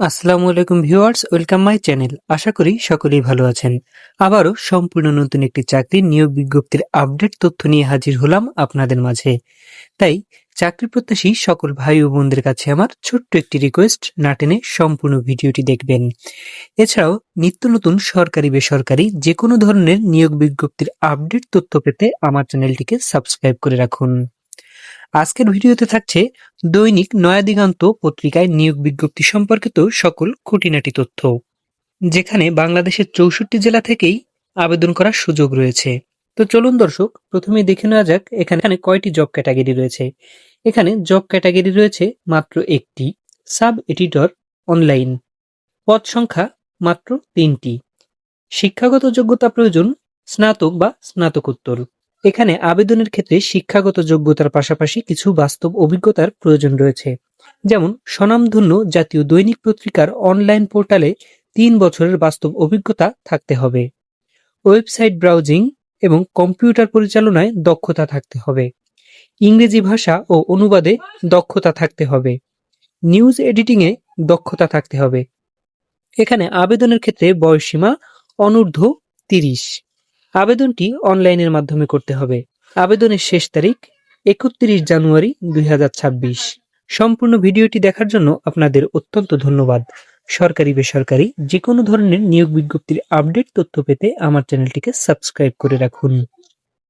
আসসালামু আলাইকুম viewers, welcome my channel. আশা করি সকলেই ভালো আছেন। আবারও সম্পূর্ণ নতুন একটি চাকরির নিয়োগ বিজ্ঞপ্তির আপডেট তথ্য নিয়ে হাজির হলাম আপনাদের মাঝে। তাই চাকরি প্রত্যাশী সকল ভাই ও বোনদের কাছে আমার ছোট্ট একটি রিকোয়েস্ট না টেনে সম্পূর্ণ ভিডিওটি দেখবেন। এছাড়াও নিত্য নতুন সরকারি, বেসরকারি যে কোনো ধরনের নিয়োগ বিজ্ঞপ্তির আপডেট তথ্য পেতে আমার চ্যানেলটিকে সাবস্ক্রাইব করে রাখুন। আজকের ভিডিওতে থাকছে দৈনিক নয়াদিগন্ত পত্রিকায় নিয়োগ বিজ্ঞপ্তি সম্পর্কিত সকল খুঁটিনাটি তথ্য, যেখানে বাংলাদেশের চৌষট্টি জেলা থেকেই আবেদন করার সুযোগ রয়েছে। তো চলুন দর্শক প্রথমে দেখে নেওয়া যাক, এখানে এখানে কয়টি জব ক্যাটাগরি রয়েছে। এখানে জব ক্যাটাগরি রয়েছে মাত্র একটি সাব এডিটর অনলাইন পদ সংখ্যা মাত্র তিনটি। শিক্ষাগত যোগ্যতা প্রয়োজন স্নাতক বা স্নাতকোত্তর। এখানে আবেদনের ক্ষেত্রে শিক্ষাগত যোগ্যতার পাশাপাশি কিছু বাস্তব অভিজ্ঞতার প্রয়োজন রয়েছে। যেমন, স্বনামধন্য জাতীয় দৈনিক পত্রিকার অনলাইন পোর্টালে তিন বছরের বাস্তব অভিজ্ঞতা থাকতে হবে। ওয়েবসাইট ব্রাউজিং এবং কম্পিউটার পরিচালনায় দক্ষতা থাকতে হবে। ইংরেজি ভাষা ও অনুবাদে দক্ষতা থাকতে হবে। নিউজ এডিটিংয়ে দক্ষতা থাকতে হবে। এখানে আবেদনের ক্ষেত্রে বয়সসীমা অনূর্ধ্ব তিরিশ। আবেদনটি অনলাইনের মাধ্যমে করতে হবে। আবেদনের শেষ তারিখ একত্রিশ জানুয়ারি দুই হাজার ছাব্বিশ। সম্পূর্ণ ভিডিওটি দেখার জন্য আপনাদের অত্যন্ত ধন্যবাদ। সরকারি, বেসরকারি যে কোনো ধরনের নিয়োগ বিজ্ঞপ্তির আপডেট তথ্য পেতে আমার চ্যানেলটিকে সাবস্ক্রাইব করে রাখুন।